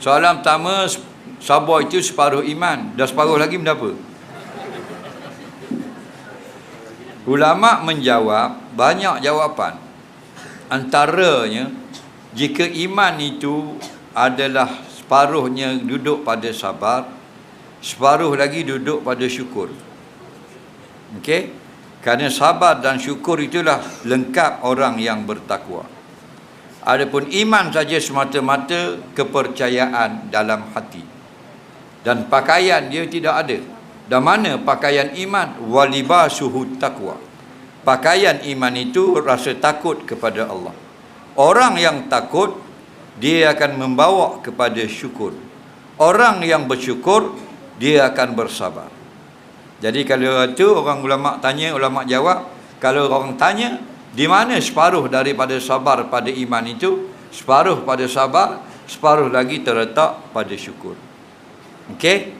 Soalan pertama, sabar itu separuh iman. Dah separuh lagi benda apa? Ulama menjawab banyak jawapan. Antaranya jika iman itu adalah separuhnya duduk pada sabar, separuh lagi duduk pada syukur. Okey? Kerana sabar dan syukur itulah lengkap orang yang bertakwa. Adapun iman saja semata-mata kepercayaan dalam hati. Dan pakaian dia tidak ada. Dan mana pakaian iman? Walibasuhu taqwa. Pakaian iman itu rasa takut kepada Allah. Orang yang takut, dia akan membawa kepada syukur. Orang yang bersyukur, dia akan bersabar. Jadi kalau itu orang ulama tanya, ulama jawab, kalau orang tanya, di mana separuh daripada sabar pada iman itu? Separuh pada sabar, separuh lagi terletak pada syukur. Okey?